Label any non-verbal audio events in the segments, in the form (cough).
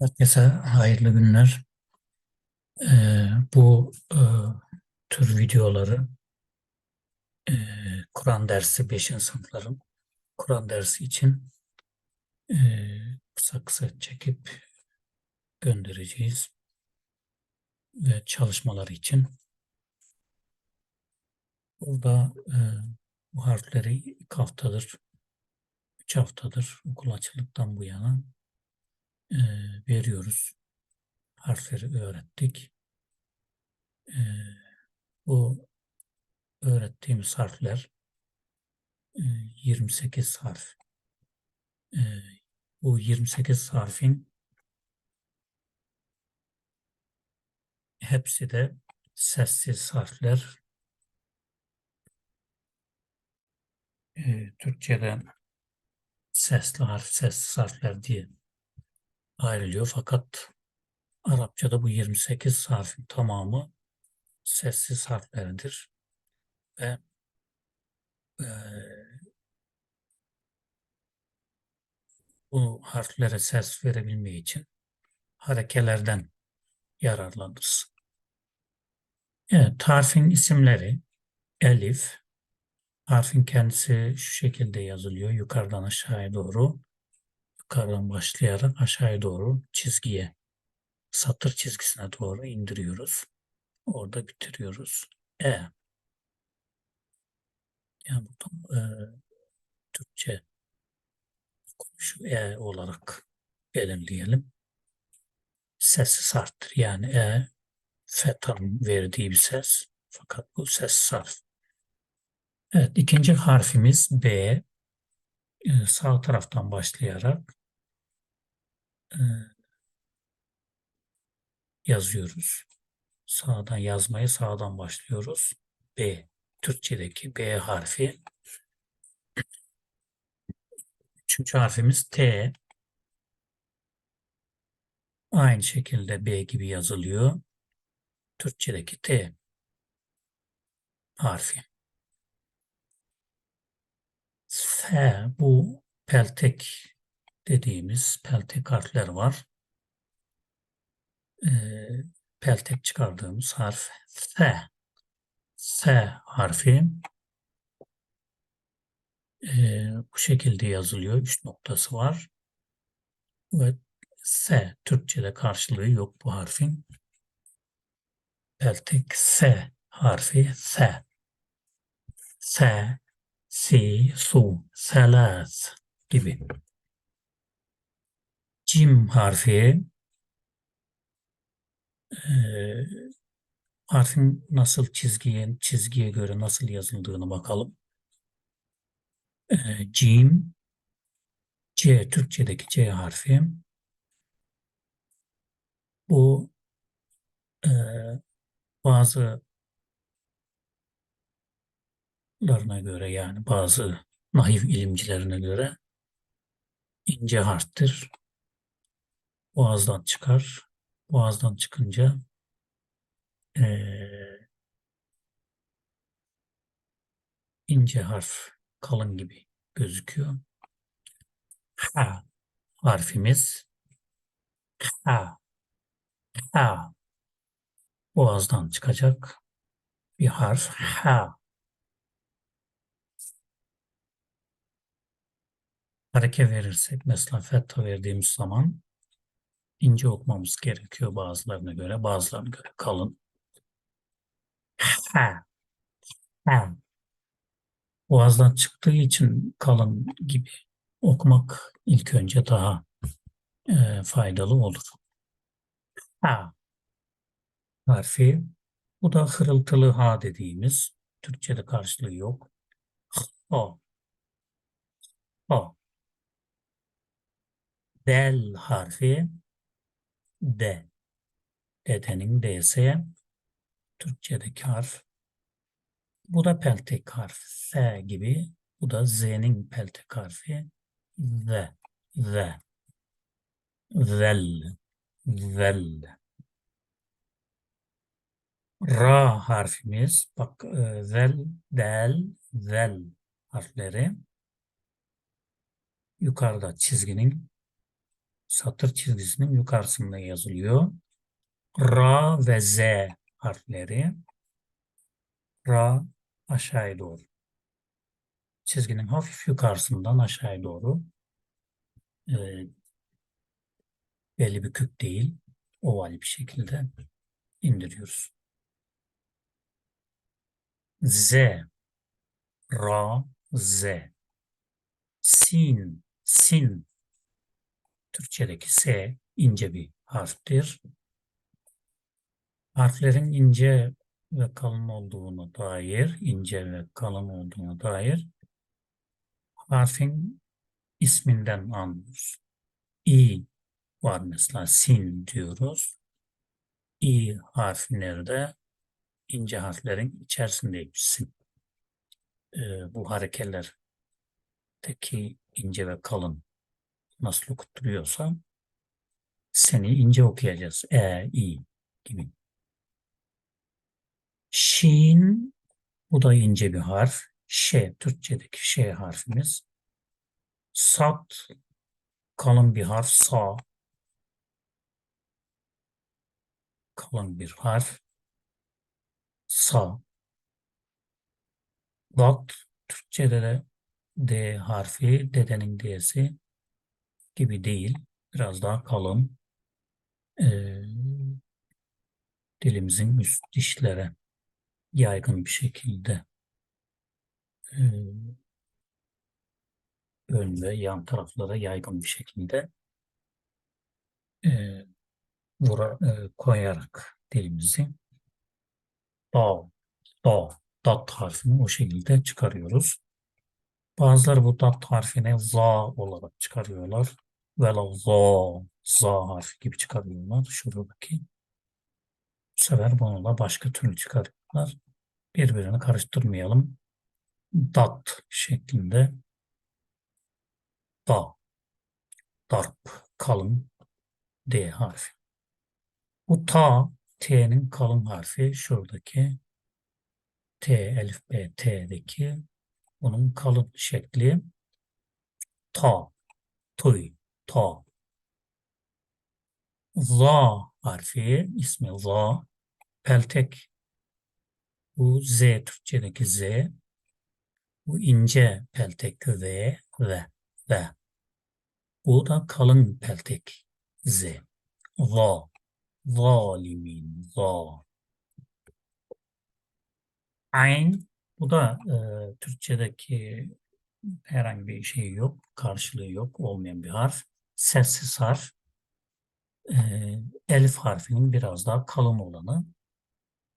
Herkese hayırlı günler. Ee, bu e, tür videoları e, Kur'an dersi 5. sınıfların Kur'an dersi için e, kısa kısa çekip göndereceğiz ve çalışmaları için. Burada e, bu harfleri iki haftadır, üç haftadır okul açıldıktan bu yana e, veriyoruz. Harfleri öğrettik. E, bu öğrettiğimiz harfler e, 28 harf. E, bu 28 harfin hepsi de sessiz harfler. E, Türkçe'de sesli harf, sessiz harfler diye ayrılıyor. Fakat Arapçada bu 28 harfin tamamı sessiz harflerdir. Ve e, bu harflere ses verebilmeyi için harekelerden yararlanırız. Evet, harfin isimleri elif, harfin kendisi şu şekilde yazılıyor. Yukarıdan aşağıya doğru, yukarıdan başlayarak aşağıya doğru çizgiye, satır çizgisine doğru indiriyoruz. Orada bitiriyoruz. E. Yani burada e, Türkçe şu E olarak belirleyelim. Sessiz harftir. Yani E fethanın verdiği bir ses. Fakat bu sessiz harf. Evet, ikinci harfimiz B. Ee, sağ taraftan başlayarak e, yazıyoruz. Sağdan yazmayı sağdan başlıyoruz. B. Türkçedeki B harfi. Üçüncü harfimiz T. Aynı şekilde B gibi yazılıyor. Türkçedeki T harfi. F bu peltek dediğimiz peltek harfler var. Ee, peltek çıkardığımız harf F. F harfi ee, bu şekilde yazılıyor. Üç noktası var. Ve S Türkçe'de karşılığı yok bu harfin. Peltek S harfi S. S, Si, Su, Selas gibi. Cim harfi e, harfin nasıl çizgiye çizgiye göre nasıl yazıldığını bakalım. E, cim C Türkçedeki C harfi bu e, bazı larına göre yani bazı nahiv ilimcilerine göre ince harftir. Boğazdan çıkar. Boğazdan çıkınca eee, ince harf kalın gibi gözüküyor. Ha harfimiz ha ha boğazdan çıkacak bir harf ha. Hareke verirsek mesela fetha verdiğimiz zaman ince okumamız gerekiyor bazılarına göre, bazılarına göre kalın. Ha. Ha. Boğazdan çıktığı için kalın gibi okumak ilk önce daha e, faydalı olur. Ha harfi. Bu da hırıltılı ha dediğimiz. Türkçe'de karşılığı yok. O. O. Del harfi. D. Dedenin D'si. Türkçedeki harf. Bu da peltek harfi. S gibi. Bu da Z'nin peltek harfi. Z. Z. Zel. Zel. Ra harfimiz. Bak e, zel, del, zel harfleri. Yukarıda çizginin satır çizgisinin yukarısında yazılıyor. Ra ve Z harfleri. Ra aşağıya doğru. Çizginin hafif yukarısından aşağıya doğru. E, belli bir küp değil. Oval bir şekilde indiriyoruz. Z. Ra. Z. Sin. Sin. Türkçedeki S ince bir harftir. Harflerin ince ve kalın olduğunu dair, ince ve kalın olduğuna dair harfin isminden anlıyoruz. İ var mesela sin diyoruz. İ harfleri de ince harflerin içerisindeymişsin. Ee, bu hareketlerdeki ince ve kalın nasıl okutturuyorsa seni ince okuyacağız. E, i gibi. Şin bu da ince bir harf. Ş, Türkçedeki Ş harfimiz. Sat, kalın bir harf. Sa, kalın bir harf. Sa. Dat, Türkçede de D harfi, dedenin D'si gibi değil. Biraz daha kalın. Ee, dilimizin üst dişlere yaygın bir şekilde e, ön ve yan taraflara yaygın bir şekilde e, vura, e, koyarak dilimizi da, da, dat harfini o şekilde çıkarıyoruz. Bazıları bu dat harfini za olarak çıkarıyorlar. Vela za, harfi gibi çıkarıyorlar. Şuradaki. Bu sefer bunu da başka türlü çıkarıyorlar. Birbirini karıştırmayalım. Dat şeklinde da, darp, kalın D harfi. Bu ta, T'nin kalın harfi şuradaki T, elif, B, T'deki bunun kalın şekli ta, tuy, ta. Za harfi, ismi za, peltek. Bu Z, Türkçedeki Z. Bu ince peltek V, ve, ve. Bu da kalın peltek Z. Za, zalimin, za. Ayn, bu da e, Türkçedeki herhangi bir şey yok, karşılığı yok, olmayan bir harf. Sessiz harf. E, elif harfinin biraz daha kalın olanı.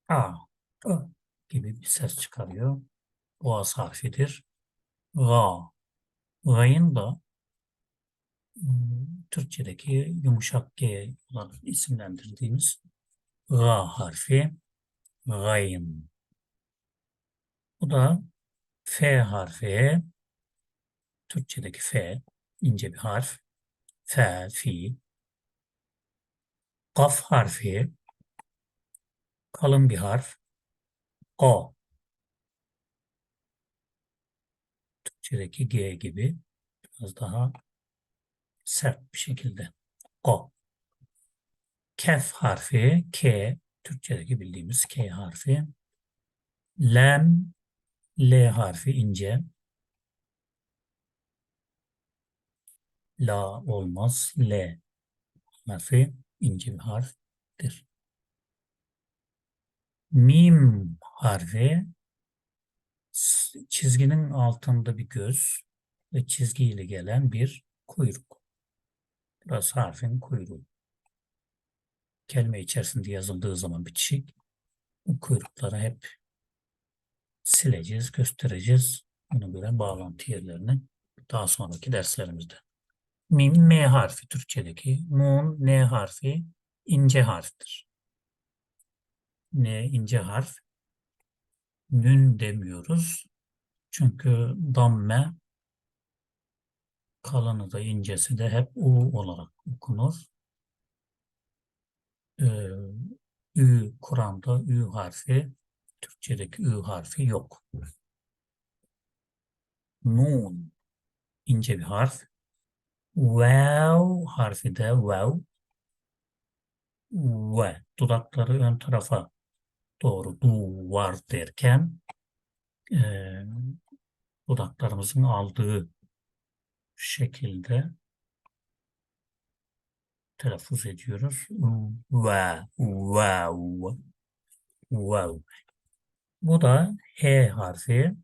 A, Ö gibi bir ses çıkarıyor. Boğaz harfidir. Ga. Ga'yın da Türkçedeki yumuşak G olarak isimlendirdiğimiz Ga harfi. Gayn. Bu da F harfi. Türkçedeki F ince bir harf. F, fi. Kaf harfi kalın bir harf. O. Türkçedeki G gibi biraz daha sert bir şekilde. O. Kef harfi K. Türkçedeki bildiğimiz K harfi. Lem L harfi ince. La olmaz. L harfi ince bir harftir. Mim harfi çizginin altında bir göz ve çizgiyle gelen bir kuyruk. Burası harfin kuyruğu. Kelime içerisinde yazıldığı zaman bitişik bu kuyrukları hep sileceğiz, göstereceğiz. Buna göre bağlantı yerlerini daha sonraki derslerimizde. Mim M harfi Türkçedeki, Nun N harfi ince harftir. N ince harf. Nün demiyoruz. Çünkü damme kalını da incesi de hep U olarak okunur. Ee, Ü Kur'an'da Ü harfi, Türkçedeki Ü harfi yok. Nun ince bir harf. Vav harfi de vav. Ve. Dudakları ön tarafa doğru duvar derken eee dudaklarımızın aldığı şekilde telaffuz ediyoruz. Ve, wow, wow. Bu da H harfi.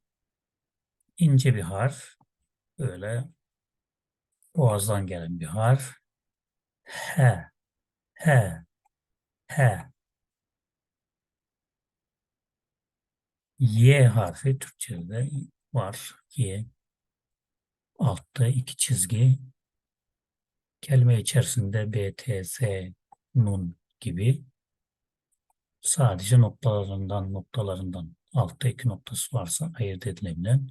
ince bir harf. Böyle boğazdan gelen bir harf. H, H, H. Y harfi Türkçe'de var. Y. Altta iki çizgi. Kelime içerisinde B, T, S, Nun gibi sadece noktalarından noktalarından altta iki noktası varsa ayırt edilebilen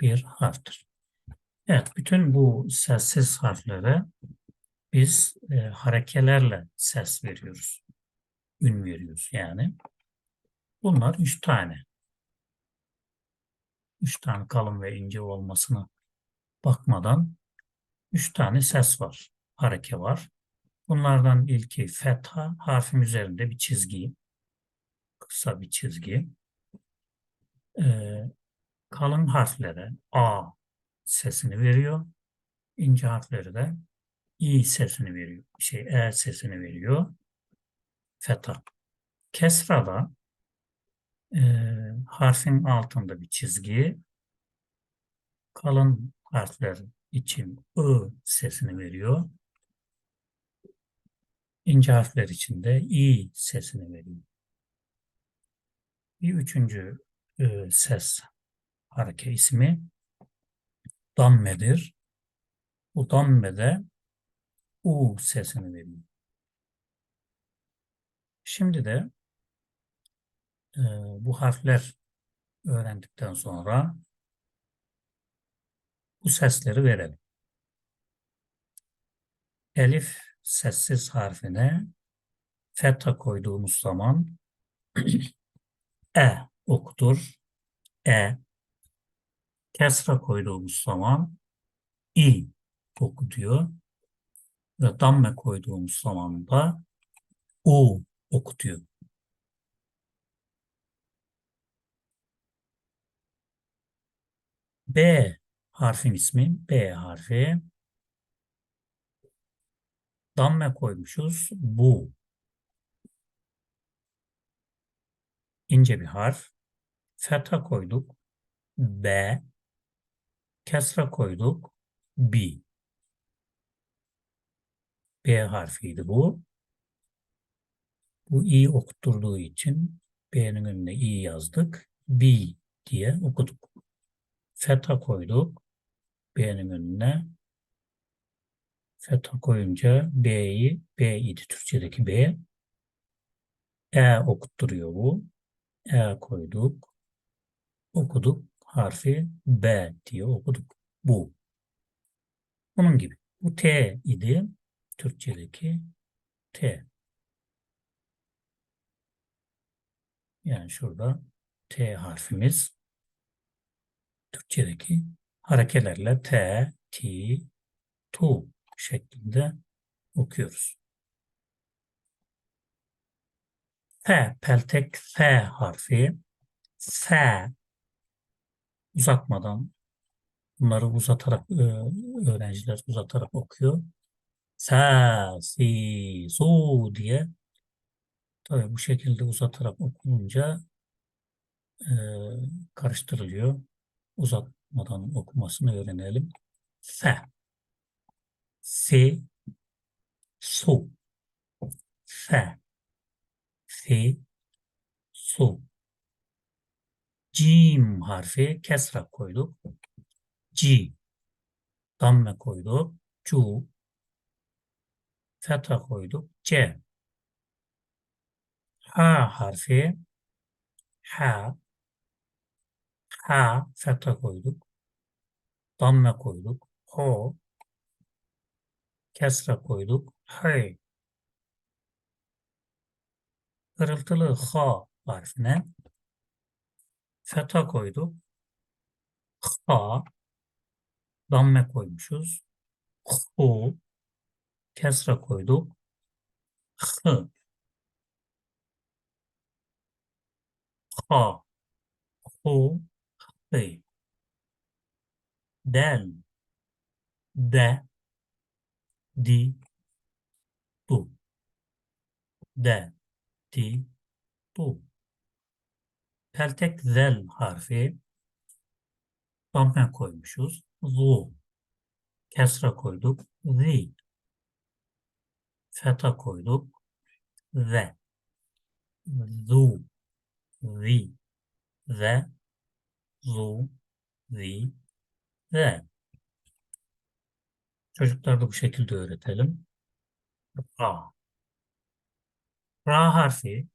bir harftir. Evet, bütün bu sessiz harflere biz e, harekelerle ses veriyoruz. Ün veriyoruz yani. Bunlar üç tane. Üç tane kalın ve ince olmasına bakmadan üç tane ses var. Hareke var. Bunlardan ilki fetha, harfin üzerinde bir çizgi. Kısa bir çizgi. Ee, kalın harflere A sesini veriyor. İnce harfleri de İ sesini veriyor. Şey, E sesini veriyor. Fetha. Kesra'da e, harfin altında bir çizgi. Kalın harfler için I sesini veriyor. İnce harfler için de İ sesini veriyor. Bir üçüncü e, ses hareke ismi dammedir. Bu dammede U sesini veriyor. Şimdi de e, bu harfler öğrendikten sonra bu sesleri verelim. Elif sessiz harfine feta koyduğumuz zaman (clears throat) e okutur. E. Kesra koyduğumuz zaman i okutuyor. Ve damme koyduğumuz zaman da u okutuyor. B harfin ismi B harfi. Damme koymuşuz. Bu. ince bir harf. Feta koyduk. B. Kesra koyduk. B. B harfiydi bu. Bu i okutturduğu için B'nin önüne i yazdık. B diye okuduk. Feta koyduk. B'nin önüne. Feta koyunca B'yi, B idi Türkçedeki B. E okutturuyor bu. E koyduk. Okuduk. Harfi B diye okuduk. Bu. Bunun gibi. Bu T idi. Türkçedeki T. Yani şurada T harfimiz Türkçedeki harekelerle T, T, Tu şeklinde okuyoruz. F, peltek F harfi. F uzatmadan bunları uzatarak öğrenciler uzatarak okuyor. Sa, si, su diye tabii bu şekilde uzatarak okununca e, karıştırılıyor. Uzatmadan okumasını öğrenelim. Fe, si, su, fe, fi, su. Cim harfi kesra koyduk. C. Damme koyduk. Cu. Fetha koyduk. C. Ha harfi. Ha. Ha. Fetha koyduk. Damme koyduk. Ho. Kesra koyduk. Hey. Hırıltılı ha harfine feta koyduk. Ha. Damme koymuşuz. hu, kesra koyduk. Hı, ha, hu, hıy. Del, de, di, du. De, di, du. Peltek zel harfi damme koymuşuz. Zu. Kesra koyduk. Zi. Feta koyduk. Ve. Zu. Zi. Ve. Zu. Zi. Ve. Çocuklar da bu şekilde öğretelim. Ra. Ra harfi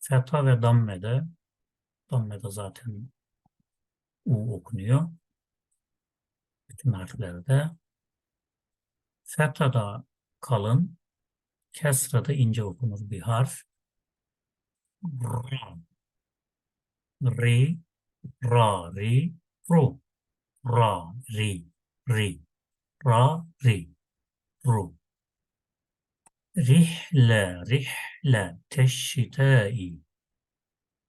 feta ve dammede dammede zaten U okunuyor. Bütün harflerde. Feta'da kalın, kesrada ince okunur bir harf. Ra. Ri, ra, ri, ru. Ra, ri, ri. Ra, ri, ru. Rihle, rihle, teşşitâi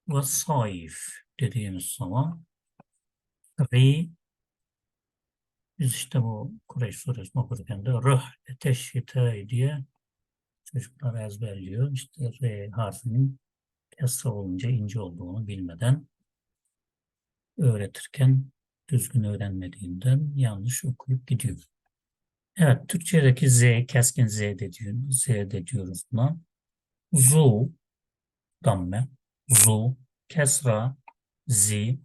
ve saif dediğimiz zaman ri biz işte bu Kureyş suresini okurken de ruh teşhite diye çocuklar ezberliyor. İşte R harfinin kesra olunca ince olduğunu bilmeden öğretirken düzgün öğrenmediğinden yanlış okuyup gidiyor. Evet, Türkçedeki Z, keskin Z de, diyor, Z de diyoruz buna. Zu, damme, zu, kesra, zi,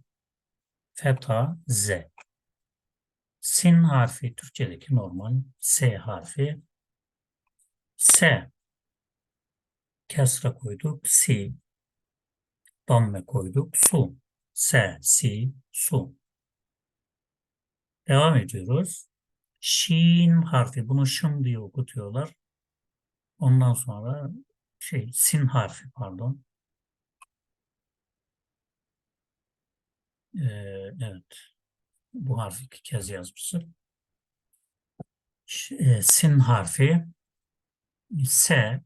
feta, z. Sin harfi Türkçedeki normal S harfi. S. Kesra koyduk. Si. Damme koyduk. Su. S, si, su. Devam ediyoruz. Şin harfi. Bunu şın diye okutuyorlar. Ondan sonra şey sin harfi pardon. Ee, evet. Bu harfi iki kez yazmışsın. E, sin harfi S,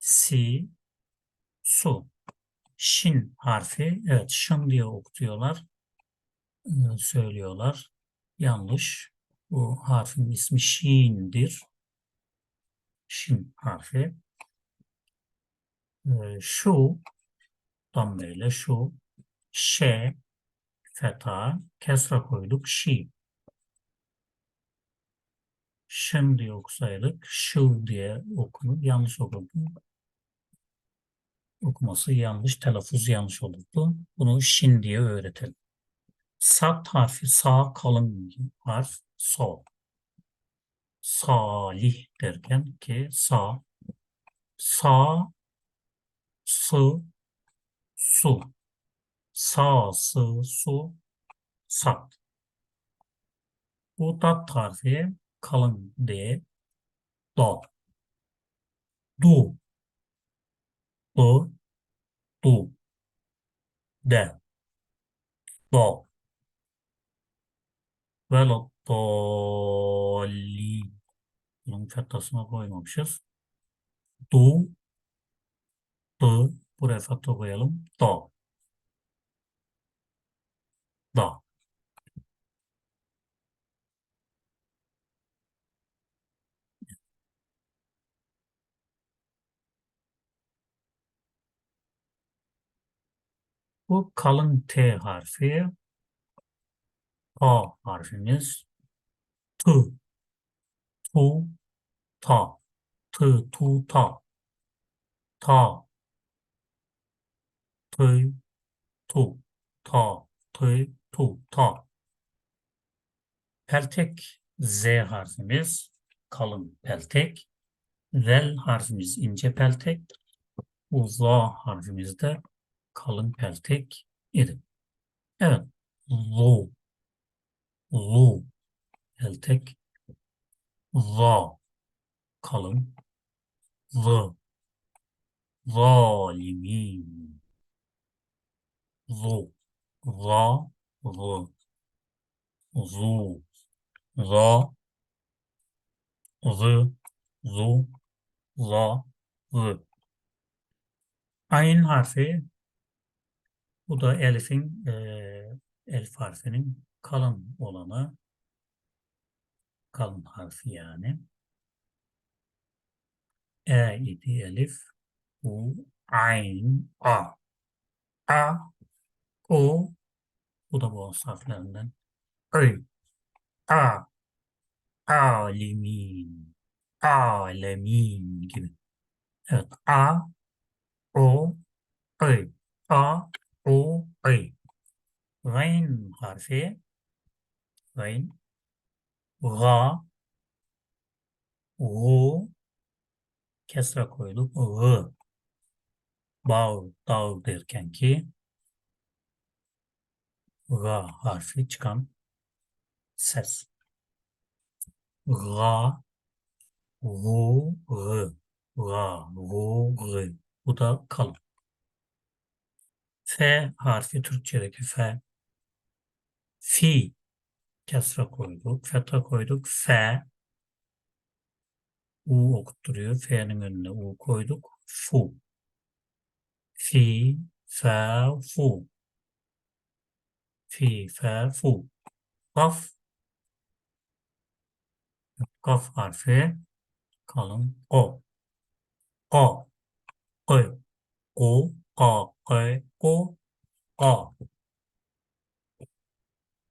Si, Su. Şin harfi, evet şın diye okutuyorlar, e, söylüyorlar. Yanlış. Bu harfin ismi Şin'dir. Şin harfi. E, Şu, tam böyle şu, Ş, feta, kesra koyduk, Şi. Şın diye okusaydık, şu diye okunur. Yanlış okudum. Okuması yanlış, telaffuz yanlış olurdu. Bunu şin diye öğretelim. Sat harfi sağ kalın harf so. Salih derken ki sağ. Sağ, sı, su. Sağ, sı, su, sat. Bu dat harfi kalın D, do. Du, du, du, de, do. Velottoli. Bunun fettasını koymamışız. Du, du, buraya fetta koyalım. Do, da. Bu kalın T harfi. A harfimiz. T, tu, ta. T, tu, ta. Ta, tı, tu. Ta, tı, tu, ta. Peltek Z harfimiz. Kalın peltek. Zel harfimiz ince peltek. Z harfimiz de kalın peltek idi. Evet. Zu. Zu. Peltek. Za. Kalın. Z. Zalimin. Zu. Za. Z. Zu. za, zı, zu, za, zı. Ayn harfi bu da elifin e, elif harfinin kalın olanı kalın harfi yani. E idi elif. U, ayn, a. A, o. Bu da bu harflerinden. Öy, a, alimin, alemin gibi. Evet, a, o, öy, a, o, öy. Gayn harfi, gayn, ga, gu, kesra koyduk, gı. Bağ, dağ derken ki, ga harfi çıkan ses. Ga, gu, gı. Ga, gu, gı. Bu da kalın. F harfi Türkçedeki F. Fi. Kesra koyduk. Feta koyduk. F. U okutturuyor. F'nin önüne U koyduk. Fu. Fi, fe, fu. Fi, fe, fu. Kaf. Kaf harfi kalın. O. O. Ö. Ku. Ka. Kı. Ku. Ka.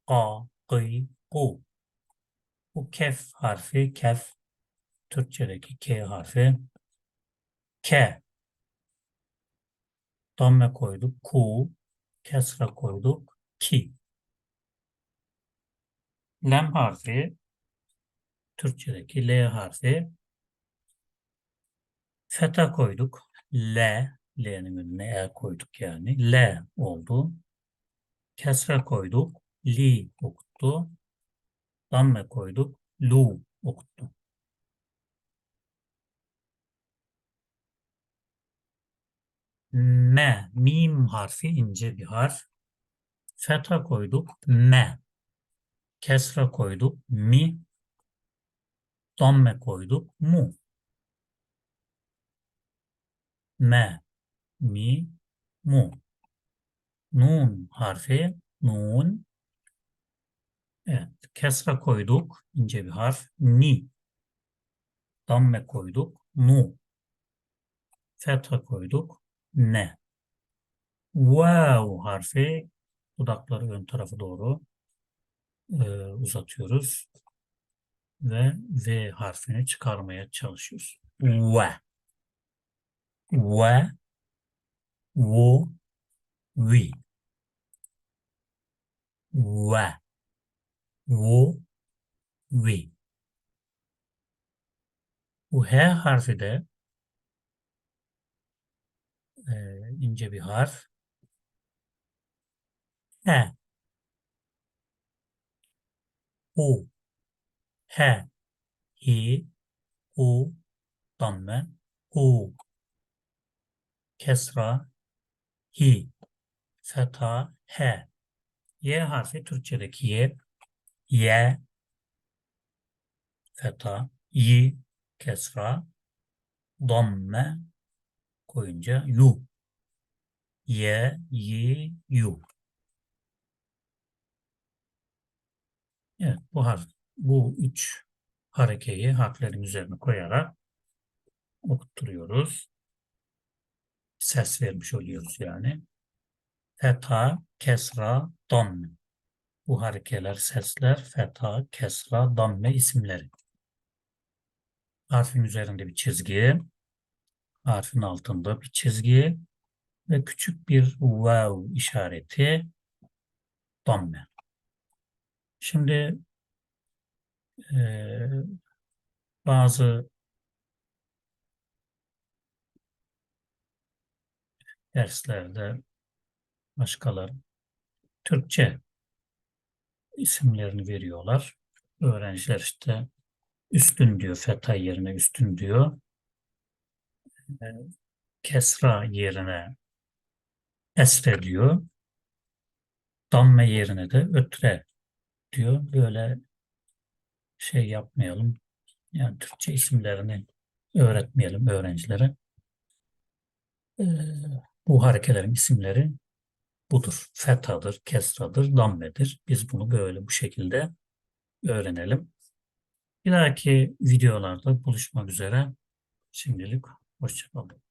Ka. Kı. Ku. Bu kef harfi. Kef. Türkçedeki K harfi. K. Damme koyduk. Ku. Kesra koyduk. Ki. Lem harfi. Türkçedeki L harfi. Feta koyduk. L. L'nin önüne E koyduk yani. L oldu. Kesra koyduk. Li okuttu. Damme koyduk. Lu okuttu. Me. Mim harfi ince bir harf. Feta koyduk. Me. Kesra koyduk. Mi. Damme koyduk. Mu. Me. Mi. Mu. Nun harfi. Nun. Evet. Kesra koyduk. ince bir harf. Ni. Damme koyduk. Nu. Fetha koyduk. Ne. Vav harfi. Dudakları ön tarafı doğru e, uzatıyoruz. Ve V harfini çıkarmaya çalışıyoruz. Ve. Ve. Vu. Vi. Ve. Vu. Vi. Bu H harfi de e, ince bir harf. H. U. H. Hi. U. Damme. U. Kesra. Hi. Feta. H. Y harfi Türkçedeki Y. Y. Feta. Y. Kesra. Damme. Koyunca yu. Y. Y. Yu. Evet, bu harf, bu üç harekeyi harflerin üzerine koyarak okutturuyoruz. Ses vermiş oluyoruz yani. Feta, kesra, damme. Bu harekeler, sesler, feta, kesra, damme isimleri. Harfin üzerinde bir çizgi, harfin altında bir çizgi ve küçük bir wow işareti damme. Şimdi e, bazı derslerde başkaları Türkçe isimlerini veriyorlar. Öğrenciler işte üstün diyor, feta yerine üstün diyor. E, kesra yerine esre diyor. Damme yerine de ötre diyor. Böyle şey yapmayalım. Yani Türkçe isimlerini öğretmeyelim öğrencilere. Ee, bu harekelerin isimleri budur. Fethadır, kesradır, dammedir. Biz bunu böyle bu şekilde öğrenelim. Bir dahaki videolarda buluşmak üzere. Şimdilik hoşçakalın.